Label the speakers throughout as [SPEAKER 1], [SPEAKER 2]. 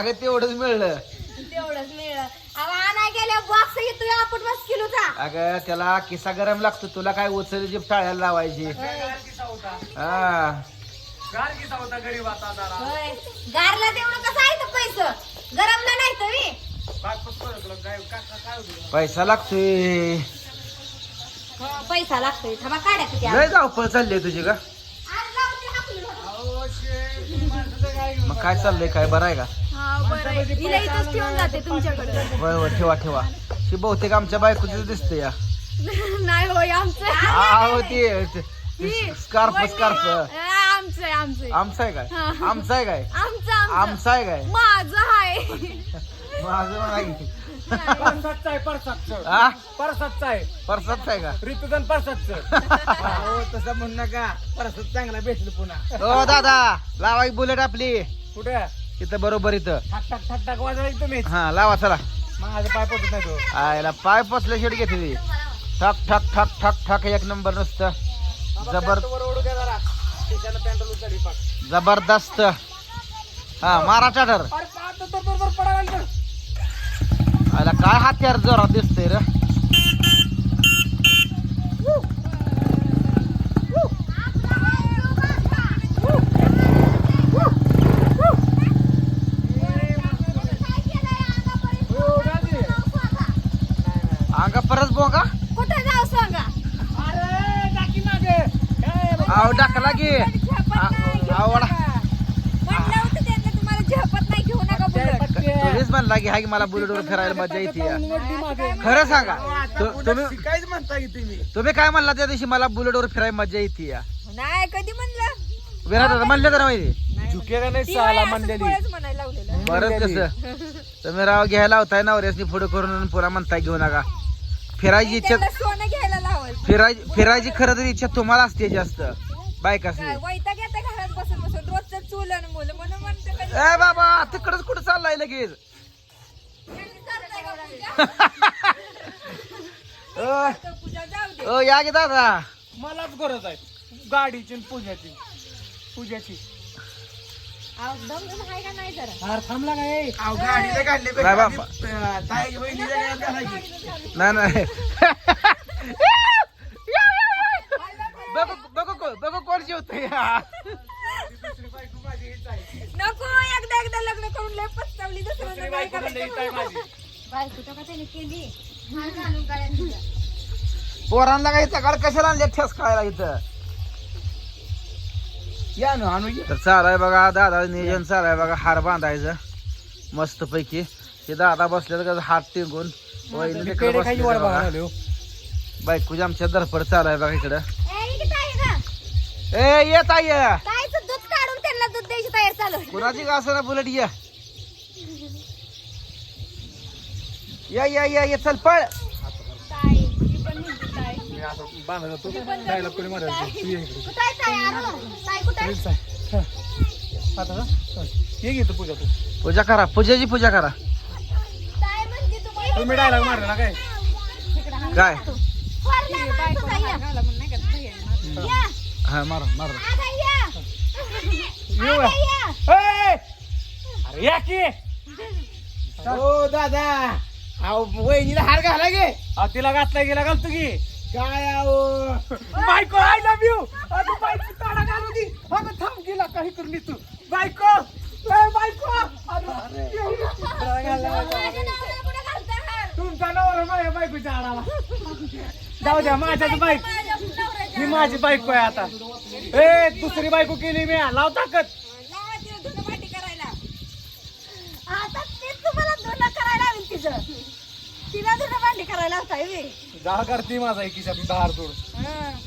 [SPEAKER 1] अगं तेवढंच मिळलं.
[SPEAKER 2] तेवढंच मिळलं. अहो आणाय गेल्या बॉक्स येतोय आपण बस किलोचा
[SPEAKER 1] अगं त्याला किस्सा गरम लागतो तुला काय उचल टाळ्याला लावायची? हा.
[SPEAKER 3] गार की होता गरीब आता जरा.
[SPEAKER 2] होय. गारला तेवढं कसं आहे तर पैसे? गरमला नाही तर मी
[SPEAKER 3] काय पटकन तुला काय काय काय- काय होतं?
[SPEAKER 1] पैसा लागतोय.
[SPEAKER 2] हो, पैसा लागतोय. थांबा काढ्या किती
[SPEAKER 1] लय धावपळ चालली आहे तुझी का?
[SPEAKER 2] आज लावते हाकलून.
[SPEAKER 3] अहो, शे, माणसाचं काय
[SPEAKER 1] मग काय चाललंय? काय बरं आहे का.
[SPEAKER 2] हिला इथंच ठेवून जाते तुमच्याकडे.
[SPEAKER 1] होय होय ठेवा ठेवा. ती बहुतेक आमच्या बायकोच दिसते या.
[SPEAKER 2] नाही होय आमचं.
[SPEAKER 1] आहो ते स्कार्फ. स्कार्फ.
[SPEAKER 2] हा, आमचं आहे आमचं आहे.
[SPEAKER 1] आमचा आहे काय?
[SPEAKER 2] हा.
[SPEAKER 1] आमचा आहे काय?
[SPEAKER 2] आमचं आमचं.
[SPEAKER 1] आमचा आहे काय?
[SPEAKER 2] माझं आहे.
[SPEAKER 1] माझं नाही.
[SPEAKER 3] परसादचं आहे परसादचं.
[SPEAKER 1] हा
[SPEAKER 3] परसादचं आहे.
[SPEAKER 1] आहे का?
[SPEAKER 3] ऋतुजन परसादचं.
[SPEAKER 1] हो तसं म्हणू नका. परसात चांगला भेटलं पुन्हा. हो दादा लावा एक बुलेट आपली.
[SPEAKER 3] कुठे?
[SPEAKER 1] इथं बरोबर इथं.
[SPEAKER 3] ठाक ठाक ठाक ठाक वाजवायची तुम्ही.
[SPEAKER 1] हा लावा चला.
[SPEAKER 3] माझं पाय पडत नाही तो.
[SPEAKER 1] आयला पाय पचल्या शेट घेते ती. ठक ठक ठक ठक ठक एक नंबर नुसतं. जबर जबरदस्त. हा मारा
[SPEAKER 3] लागलं.
[SPEAKER 1] आयला काय हात्यार जोरात दिसतंय रे
[SPEAKER 3] हो, गाडी.
[SPEAKER 1] अंगा परत बोगा
[SPEAKER 2] कुठे जाऊ सांगा
[SPEAKER 3] अरे टाकी मागे काय बघ.
[SPEAKER 1] आव टाकला की आवडा
[SPEAKER 2] म्हणलं होतं त्यांना तुम्हाला झेपत नाही नका. बुलेट.
[SPEAKER 3] पटके.
[SPEAKER 1] तुम्हीच म्हणला की हाय की मला बुलेटवर फिरायला मजा येते. खरं सांगा. तु- तुम्ही
[SPEAKER 3] म्हणता की तुम्ही?
[SPEAKER 1] तुम्ही काय म्हणला त्या दिवशी मला बुलेटवर फिरायला मजा येते या?
[SPEAKER 2] नाही कधी म्हणलं?
[SPEAKER 1] विराट म्हणले तर माहिती.
[SPEAKER 3] झुकेगा नाही म्हणलेली.
[SPEAKER 2] लावलेलं.
[SPEAKER 1] बरंच कसं. तुम्ही राव घ्यायला होताय नवऱ्यासनी पुढे करून पुन्हा म्हणताय घेऊ नका. फिरायची इच्छा
[SPEAKER 2] त्यांना सोनं घ्यायला लावल
[SPEAKER 1] फिरायची फिरायची खरं तर इच्छा तुम्हाला असते जास्त.
[SPEAKER 2] काय वैताग येतं घरात बसून बसून. रोजचं चूल आणि मुलं म्हणून म्हणते कधी
[SPEAKER 1] ए बाबा तिकडच कुठं चाललाय लगेच?
[SPEAKER 2] चालतंय का पूजा?
[SPEAKER 1] अ,
[SPEAKER 2] तर पूजा? जाऊ दे.
[SPEAKER 1] अ, या गे दादा?
[SPEAKER 3] मलाच गरज आहे. गाडीची आणि पूजाची. पूजाची.
[SPEAKER 2] अहो, दम दम आहे का नाही जरा?
[SPEAKER 3] अरे थांबला काय
[SPEAKER 1] नाही बाबा. नाही नाही. बघू बघू कोण जेवतोय?
[SPEAKER 2] नको एकदा एकदा लग्न करून लय काय करायचं बायको तर का त्याने केली? हार घालून काय तुझ्या
[SPEAKER 1] पोरांना काही सकाळ कशाला आणले ठेस खायला इथं? या ना आणू तर चालाय बघा दादा नियोजन चालाय बघा हार बांधायचं मस्त पैकी ते दादा बसले का हात टिंगून. वहिनी तिकडे बघा. बायकोची आमच्या दरपड चालाय बघा इकडं.
[SPEAKER 2] ए
[SPEAKER 1] येत आहे
[SPEAKER 2] ताईचं दूध काढून त्यांना दूध द्यायची तयार चालू आहे.
[SPEAKER 1] कुणाची का असं ना बुलेट ये या या या या चल पळ
[SPEAKER 2] ताई, ही पण म्हणते ताई.
[SPEAKER 3] मी असं बांधत होतो
[SPEAKER 2] ही पण
[SPEAKER 3] जायला
[SPEAKER 2] करते
[SPEAKER 3] कोणी म्हणायचं
[SPEAKER 2] ताई.
[SPEAKER 3] तू ये इकडे.
[SPEAKER 2] कुठं आहे ताई? आणू. ताई कुठं आहे?
[SPEAKER 3] इकडेच आहे. हं. आता हं? ये घेतो पूजा तू
[SPEAKER 1] पूजा करा पूजेची पूजा करा
[SPEAKER 2] ताई म्हणते तुम्हाला-
[SPEAKER 3] तुम्ही डायलॉग मारला ना काय
[SPEAKER 2] इकडं
[SPEAKER 1] काय
[SPEAKER 2] माणूस आहे, या. या.
[SPEAKER 1] हा मारा मारा.
[SPEAKER 3] येऊ. ए! अरे या की.
[SPEAKER 1] हो दादा. अहो वहिनीला हार घाला गे.
[SPEAKER 3] अहो, तिला घातला गेला घालतो की.
[SPEAKER 1] काय अहो?
[SPEAKER 3] बायको आय लव्ह यू अगं बायको ताडा घालू दी. अगं थांब गेला काही करून तू बायको ए, बायको. अरे, ताडा घालला? तुमचा नवरा माझ्या बायकोच्या आडाला. जाऊ द्या माझ्याच
[SPEAKER 2] नवऱ्याच्या
[SPEAKER 3] ही माझी बायको आहे आता. ए दुसरी बायको केली मी लाव ताकद
[SPEAKER 2] लावा तिला धुणं भांडी करायला. आता तेच तुम्हाला धुणं करायला तिचं. तिला करायला लावताय बे.
[SPEAKER 3] जा करते माझा एकीच्या दार तोड
[SPEAKER 2] हं.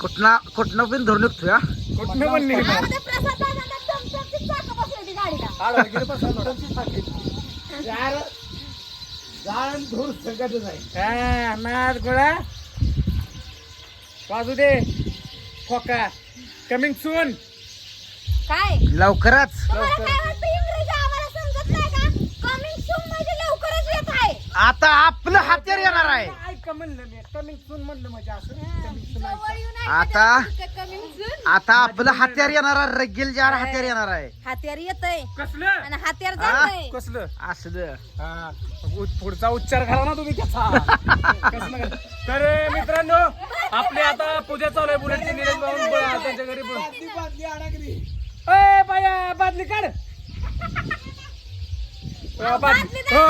[SPEAKER 1] कुठना कुठनं पण धरून
[SPEAKER 3] कुठनं पण नाही
[SPEAKER 2] आता ते प्रसाद दादाला चमचमची चाकं बसवली गाडीला.
[SPEAKER 3] आडवं गेलं पण सांगतो. हा, नाद गोळा वाजू दे खोका कमिंग सून
[SPEAKER 2] काय?
[SPEAKER 1] लवकरच.
[SPEAKER 2] तुम्हाला काय वाटतं इंग्रजी आम्हाला समजत नाही का? कमिंग सून म्हणजे लवकरच येत आहे.
[SPEAKER 1] आता आपलं हात्यार येणार आहे.
[SPEAKER 3] ऐक म्हणलं मी. कमिंग सून म्हणलं म्हणजे असं.
[SPEAKER 2] जवळ येऊन
[SPEAKER 1] आता. आता आपलं हत्यार येणार आहे. रगेल जार हत्यार येणार आहे.
[SPEAKER 2] हात्यार येतय.
[SPEAKER 3] कसलं?
[SPEAKER 2] आणि हात्यार? जातय.
[SPEAKER 3] कसलं?
[SPEAKER 1] असलं.
[SPEAKER 3] हा, उ- पुढचा उच्चार करा ना तुम्ही त्याचा. कसलं? तर मित्रांनो आपली आता पूजा चालू आहे बुलेटची निलेश भाऊन ब- त्यांच्या घरी बोल- ए बाया बादली काढ. बादली हो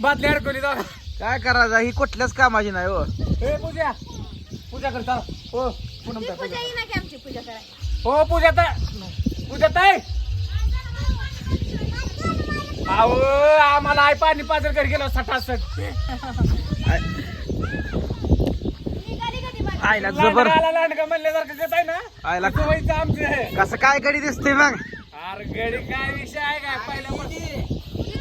[SPEAKER 3] बादली अडकवली जाऊ
[SPEAKER 1] काय करायचं? ही कुठल्याच कामाची नाही हो.
[SPEAKER 3] ए पूजा. पूजा कर चला. हो पूनम
[SPEAKER 2] ती
[SPEAKER 3] ताई,
[SPEAKER 2] पूजा.
[SPEAKER 3] पूजा
[SPEAKER 2] येईना की आमची पूजा करायला?
[SPEAKER 3] हो पूजा ताई. पूजा ताई. अहो आम्हाला आई पाणी पाजर कर गेलो सटासट.
[SPEAKER 1] आईला जबर.
[SPEAKER 3] लांडगा आला लांडगा म्हणल्यासारखं कसं आहे ना? व्हायचं आमचं?
[SPEAKER 1] कसं काय गडी दिसते मग
[SPEAKER 3] अरे गडी काय विषय आहे काय?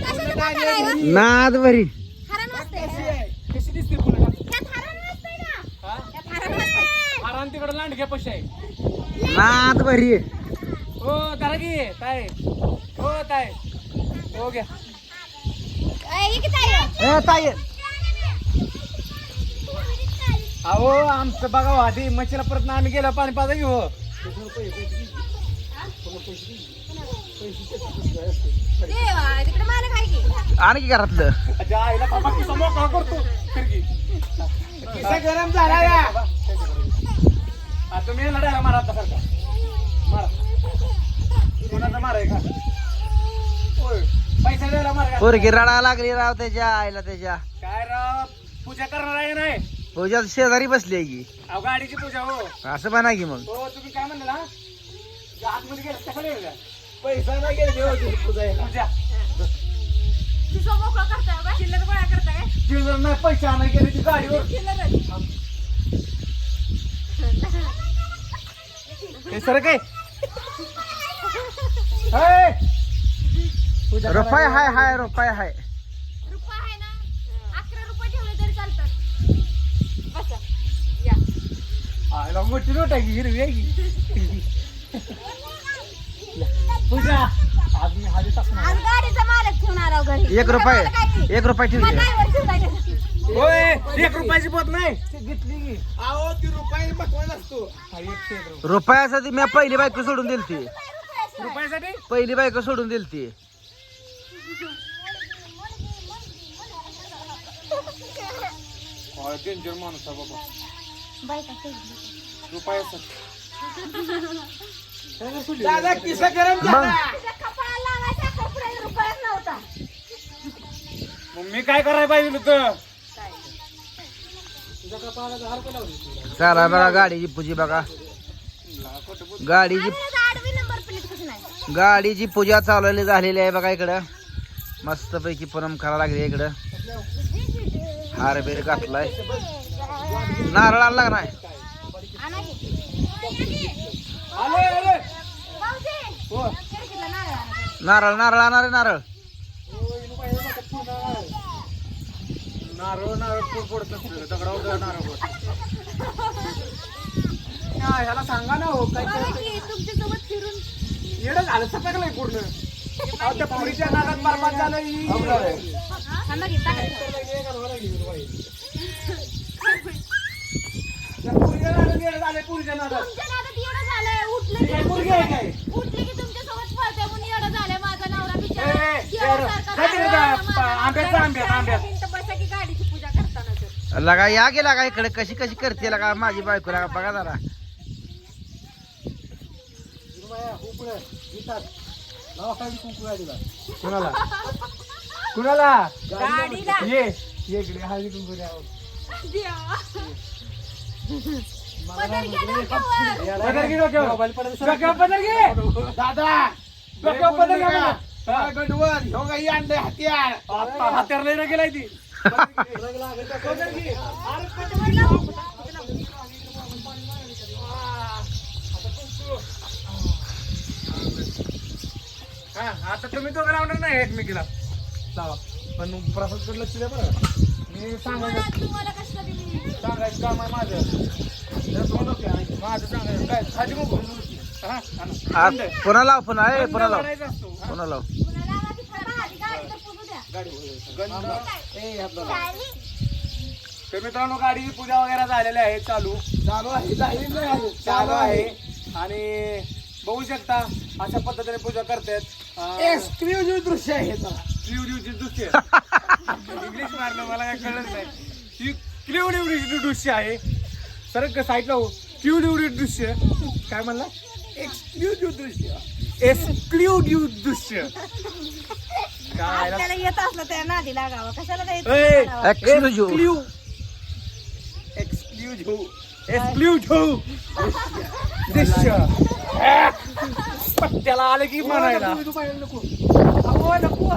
[SPEAKER 2] कशाची आहे?
[SPEAKER 1] नाद भरी
[SPEAKER 2] हरण वाजतंय.
[SPEAKER 3] कशी दिसते पुन्हा?
[SPEAKER 2] त्यात हरण वाजतंय ना.
[SPEAKER 3] हा?
[SPEAKER 2] त्यात हरण वाजतंय.
[SPEAKER 3] आराम तिकडे लांडग्या पशी. आहे
[SPEAKER 1] नाद भरी
[SPEAKER 3] हो जरा की ताय हो ताय हो घ्या.
[SPEAKER 2] ए, ही किती आहे?
[SPEAKER 1] ए ताई.
[SPEAKER 3] अहो आमचं बघा वाटी मच्छीला परत ना आम्ही गेलो पाणी पाजा घेऊ.
[SPEAKER 2] देवा, तिकडे मालक आहे की.
[SPEAKER 1] आणखी घरातलं.
[SPEAKER 3] आईला बाबा किसा मोकळा करतो. फिरकी किसा गरम झाला का तुम्ही लढायला मारा आता सारखा. मारा. कोणाचा माराय का? होय. पैसा द्यायला मारा का?
[SPEAKER 1] पोरगी रडा लागली राव त्याच्या आईला त्याच्या.
[SPEAKER 3] काय राव? पूजा करणार आहे नाही?
[SPEAKER 1] पूजा शेजारी बसली आहे की.
[SPEAKER 3] अहो गाडीची पूजा हो.
[SPEAKER 1] असं म्हणा की मग.
[SPEAKER 3] हो तुम्ही काय म्हणलं ना? त्या आतमध्ये गेलं कशाला गेलं. पैसा नाही गेले पूजा
[SPEAKER 2] तिचं मोकळं करताय हो का? चिल्लर गोळा करताय काय?
[SPEAKER 3] चिल्लर नाही पैसा नाही गेले ती गाडीवर. हे सर काय?
[SPEAKER 1] रुपये हाय हाय रुपये हाय.
[SPEAKER 2] या
[SPEAKER 3] आयला मोठी नोट आहे की हिरवी आहे की पूजा आज मी हाजी टाकणार
[SPEAKER 2] आज गाडीचा मालक ठेवून आला घरी.
[SPEAKER 1] एक रुपये एक रुपये ठेवली
[SPEAKER 2] ड्रायव्हर
[SPEAKER 3] होय एक रुपयाची बोत नाही. ती घेतली की.
[SPEAKER 4] अहो ती रुपये महत्त्वाचा असतो.
[SPEAKER 3] हा, एकशे एक रुपये.
[SPEAKER 1] रुपयासाठी मी पहिली बायको सोडून दिलती
[SPEAKER 3] रुपयासाठी?
[SPEAKER 1] पहिली बायको सोडून दिलती
[SPEAKER 3] काय डेंजर माणूस आहे बाबा. रुपयासाठी
[SPEAKER 4] दादा किस्सा गरम
[SPEAKER 1] मग?
[SPEAKER 2] कपाळाला लावायचा कपडा रुपयाच नव्हता.
[SPEAKER 3] मग मी काय करायला पाहिजे होतं?
[SPEAKER 1] चला बघा गाडीची पूजी बघा. गाडीची
[SPEAKER 2] आडवी नंबर प्लेट कसं नाही.
[SPEAKER 1] गाडीची पूजा चालवली झालेली आहे बघा इकडं. मस्त पैकी पूनम खरा लागली इकडं. हार बिर घातलाय. नारळ आणला का नाही
[SPEAKER 2] नारळ.
[SPEAKER 1] नारळ आणणार आहे नारळ.
[SPEAKER 3] नारळ नारळ पडत दगडावर नारळ पडत ह्याला सांगा ना हो काय
[SPEAKER 2] तुमच्यासोबत फिरून.
[SPEAKER 3] येडं झालं सटकलंय पूर्ण. त्या पुरीच्या नादात बरबाद झालं
[SPEAKER 2] थांबा की, टाका की.
[SPEAKER 3] त्या पुरीच्या नादात येडं झालंय, पुरीच्या नादात.
[SPEAKER 2] तुमच्या नादात एवढं झालंय, उठलं की
[SPEAKER 3] काय पोरगी आहे काय?
[SPEAKER 2] उठली की तुमच्यासोबत पळते म्हणून एवढं झालंय माझा नवरा बिचारा.
[SPEAKER 3] ए, ए,
[SPEAKER 2] देवासारखा
[SPEAKER 3] काय ते
[SPEAKER 2] झालाय,
[SPEAKER 3] त्या
[SPEAKER 2] माझा
[SPEAKER 3] आंब्याचं
[SPEAKER 2] नवरा
[SPEAKER 3] आंब्यात,
[SPEAKER 2] चार
[SPEAKER 3] आंब्यात.
[SPEAKER 2] मिनिटं बसा की गाडीची पूजा करताना तर.
[SPEAKER 1] लगा या गेला का इकडे कशी कशी करते लगा माझी बायको लागा बघा जरा
[SPEAKER 3] कुणाला कुणाला
[SPEAKER 2] गाडीला.
[SPEAKER 3] ये ये इकडे हळदी कुंकू द्यावं.
[SPEAKER 2] देवा. पदर घ्या डोक्यावर.
[SPEAKER 3] पदर घे डोक्यावर. डोक्यावर पदर घे.
[SPEAKER 4] दादा
[SPEAKER 3] डोक्यावर पदर घे मला. हा.
[SPEAKER 4] गडवर ह्यो काही आणलंय हत्यार.
[SPEAKER 3] आता हात्यार लई गेलाय ती. हा आता तुम्ही दोघं लावणार नाही एकमेकीला. लावा. पण प्रसादकडे लक्ष द्या बरं. मी सांगायचं.
[SPEAKER 2] तुम्हाला तुम्हाला मी-
[SPEAKER 3] सांगायचं काम आहे माझं. हा
[SPEAKER 1] हा, पुन्हा लाव पुन्हा ए पुन्हा लाव? पुन्हा लाव.
[SPEAKER 2] आधी गाडी तर पुजू
[SPEAKER 3] मित्रांनो वगैरे झालेली आहे चालू.
[SPEAKER 4] चालू आहे झाली नाही अजून.
[SPEAKER 3] चालू आहे. आणि बघू शकता अशा पद्धतीने पूजा करतात.
[SPEAKER 4] एक्सक्लुझिव्ह दृश्य आहे हे जरा.
[SPEAKER 3] क्लिवडीवची दृश्य. इंग्लिश मारलं मला काय कळलं नाही. ही क्लिवडीवडीची दृश्य आहे. सर साईडला हो. क्लिवडीवडी दृश्य. काय म्हणला?
[SPEAKER 4] एक्सक्लुझिव्ह दृश्य.
[SPEAKER 3] एक्सक्लुडिव्ह दृश्य. काय
[SPEAKER 2] आपल्याला येत असलं त्या नादी लागावं. कशाला.
[SPEAKER 3] एक्सक्लुझिव्ह एक्सक्लुझिव्ह दृश्य. पट्ट्याला आलं की म्हणायला. अहो, नको.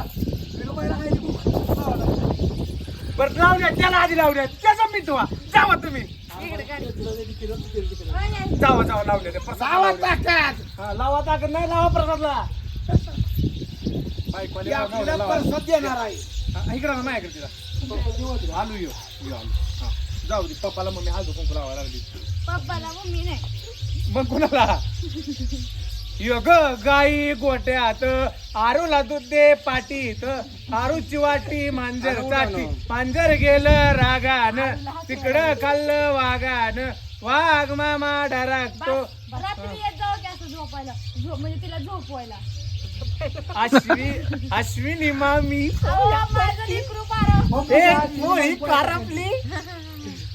[SPEAKER 3] बरं लावू द्या. त्याला आधी लावू द्या. त्याचा मी तुला जावा तुम्ही. जावा जावा लावले ते प्रसाद हा, लावा ताकद नाही लावा प्रसादला. बाईकवाले
[SPEAKER 4] ती
[SPEAKER 3] लावा,
[SPEAKER 4] आपल्याला
[SPEAKER 3] लावा.
[SPEAKER 4] परसाद देणार आहे.
[SPEAKER 3] इकडं ना माझ्याकडे तिला. आलू यो यो आलू हा जाऊ दे पप्पाला मम्मी आलू कुंकू लावा लागली.
[SPEAKER 2] पप्पाला मम्मी नाही.
[SPEAKER 3] मग कुणाला? यो ग गाई गोट्यात आरूला दूध दे पाटीत आरूची वाटी मांजर चाटी. मांजर गेलं रागान तिकडं खाल्लं वागान. वाघ मामा
[SPEAKER 2] झोपायला. झोप म्हणजे तिला झोपवायला
[SPEAKER 3] अश्वी अश्विनी मामी.
[SPEAKER 2] अहो, माझं लेकरू पारं.
[SPEAKER 3] ए मोही कारपली.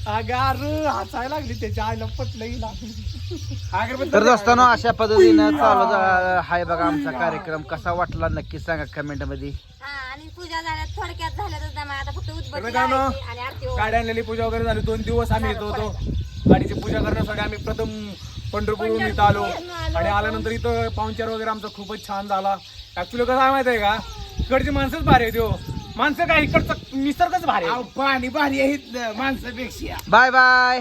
[SPEAKER 3] अगार हसायला लागली त्याच्या आईला पटलं हिला अगरबत्ती
[SPEAKER 1] तर दोस्तांनो अशा पद्धतीनं चालू हाय बघा आमचा कार्यक्रम. कसा वाटला नक्की सांगा कमेंटमध्ये.
[SPEAKER 2] हा, आणि पूजा झाल्या थोडक्यात आता फक्त उदबत्ती.
[SPEAKER 3] गाडी आणलेली पूजा वगैरे झाली. दोन दिवस आम्ही येतो होतो. गाडीची पूजा करण्यासाठी आम्ही प्रथम पंढरपूरहून इथं आलो. आणि आल्यानंतर इथं पाहुणचार वगैरे आमचा खूपच छान झाला. ऍक्च्युली कसं आहे माहिती आहे का? इकडची माणसंच भारी आहेत माणसं काय इकडचं? निसर्गच भारी आहे.
[SPEAKER 4] अहो, पाणी भारी आहे माणसापेक्षा.
[SPEAKER 1] Bye bye.